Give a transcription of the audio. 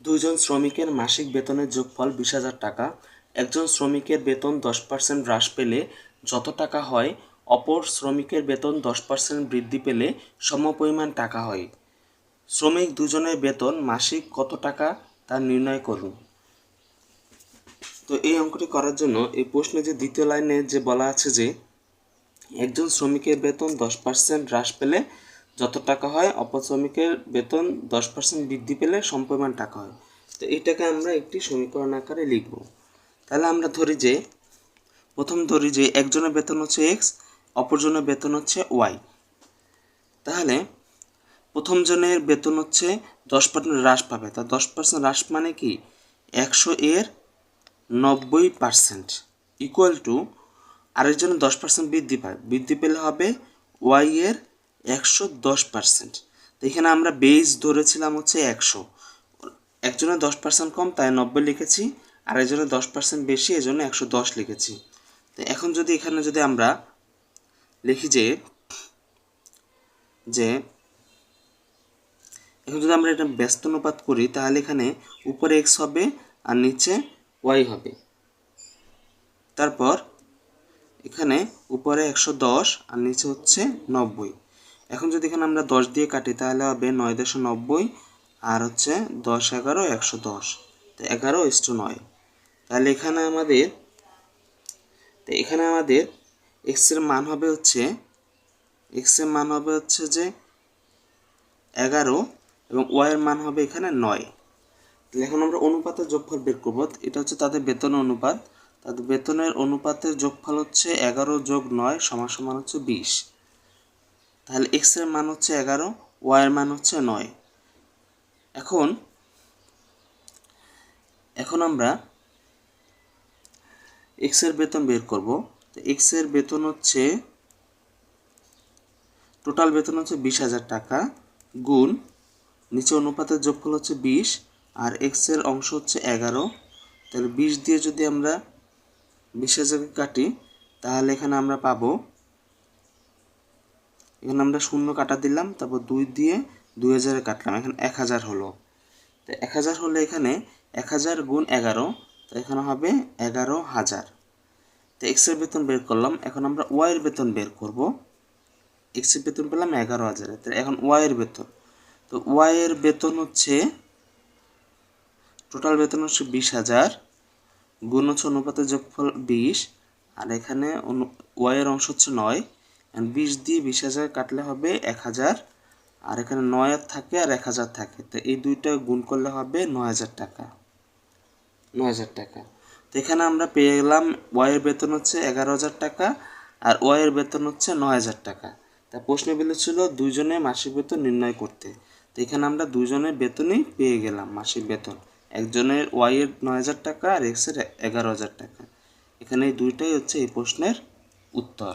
দুইজন শ্রমিকের মাসিক বেতনের যোগফল বিশ হাজার টাকা, একজন শ্রমিকের বেতন দশ পার্সেন্ট হ্রাস পেলে যত টাকা হয়, অপর শ্রমিকের বেতন দশ পার্সেন্ট বৃদ্ধি পেলে সমপরিমাণ টাকা হয়। শ্রমিক দুজনের বেতন মাসিক কত টাকা তা নির্ণয় করুন। তো এই অঙ্কটি করার জন্য এই প্রশ্নে যে দ্বিতীয় লাইনে যে বলা আছে যে, একজন শ্রমিকের বেতন দশ পার্সেন্ট হ্রাস পেলে যত টাকা হয়, অপর শ্রমিকের বেতন দশ পার্সেন্ট বৃদ্ধি পেলে সমপরিমাণ টাকা হয়। তো এটাকে আমরা একটি সমীকরণ আকারে লিখব। তাহলে আমরা ধরি যে, প্রথম ধরি যে, একজনের বেতন হচ্ছে এক্স অপরজনের বেতন হচ্ছে ওয়াই তাহলে প্রথম জনের বেতন হচ্ছে দশ পার্সেন্ট হ্রাস পাবে। তা দশ পার্সেন্ট হ্রাস মানে কি? একশো এর নব্বই পার্সেন্ট ইকুয়াল টু আরেকজনের দশ পার্সেন্ট বৃদ্ধি পায়। বৃদ্ধি পেলে হবে ওয়াই এর একশো দশ পার্সেন্ট তো এখানে আমরা বেস ধরেছিলাম হচ্ছে একশো। একজনের দশ পার্সেন্ট কম, তাই নব্বই লিখেছি। আর একজনের দশ পার্সেন্ট বেশি, এজন্য একশো দশ লিখেছি। তো এখন যদি এখানে যদি আমরা লিখি যে যে এখন যদি আমরা এটা ব্যস্ত অনুপাত করি, তাহলে এখানে উপরে এক্স হবে আর নিচে ওয়াই হবে। তারপর এখানে উপরে একশো দশ আর নিচে হচ্ছে নব্বই। এখন যদি এখানে আমরা দশ দিয়ে কাটি, তাহলে হবে নয় দেড়শো নব্বই আর হচ্ছে দশ এগারো, একশো দশ। তো এগারো ইস্টু নয়। তাহলে এখানে আমাদের, তো এখানে আমাদের এক্সের মান হবে হচ্ছে এক্সের মান হবে হচ্ছে যে এগারো এবং ওয়াইয়ের মান হবে এখানে নয়। তাহলে এখন আমরা অনুপাতের যোগফল বের করব। এটা হচ্ছে তাদের বেতন অনুপাত। তাদের বেতনের অনুপাতের যোগফল হচ্ছে এগারো যোগ নয় সমান সমান হচ্ছে বিশ। তাহলে এক্সের মান হচ্ছে এগারো ওয়াই এর মান হচ্ছে নয়। এখন এখন আমরা এক্সের বেতন বের করব। তো এক্সের বেতন হচ্ছে টোটাল বেতন হচ্ছে বিশ হাজার টাকা গুণ নিচে অনুপাতের যোগফল হচ্ছে বিশ আর এক্সের অংশ হচ্ছে এগারো। তাহলে বিশ দিয়ে যদি আমরা বিশ হাজারকে কাটি, তাহলে এখানে আমরা পাবো এখানে আমরা শূন্য কাটা দিলাম, তারপর দুই দিয়ে দুই হাজারে কাটলাম, এখানে এক হাজার হলো। তো এক হাজার হলে এখানে এক হাজার গুণ এগারো, তো এখানে হবে এগারো হাজার। তো এক্সের বেতন বের করলাম, এখন আমরা ওয়াইয়ের বেতন বের করব। এক্সের বেতন পেলাম এগারো হাজারে তো এখন ওয়াইয়ের বেতন। তো ওয়াইয়ের বেতন হচ্ছে টোটাল বেতন হচ্ছে বিশ হাজার, গুণ হচ্ছে অনুপাতের যোগফল বিশ, আর এখানে ওয়াইয়ের অংশ হচ্ছে নয়। বিশ দিয়ে বিশ হাজার কাটলে হবে এক হাজার। আর এখানে নয় থাকে আর এক হাজার থাকে। তো এই দুইটা গুণ করলে হবে নয় হাজার টাকা। নয় হাজার টাকা। তো এখানে আমরা পেয়ে গেলাম ওয়াইয়ের বেতন হচ্ছে এগারো হাজার টাকা আর ওয়াইয়ের বেতন হচ্ছে নয় হাজার টাকা। তা প্রশ্ন ছিল দুইজনে মাসিক বেতন নির্ণয় করতে। তো এখানে আমরা দুজনের বেতনই পেয়ে গেলাম মাসিক বেতন। একজনের ওয়াইয়ের নয় হাজার টাকা আর এক্সের এগারো হাজার টাকা। এখানে দুইটাই হচ্ছে এই প্রশ্নের উত্তর।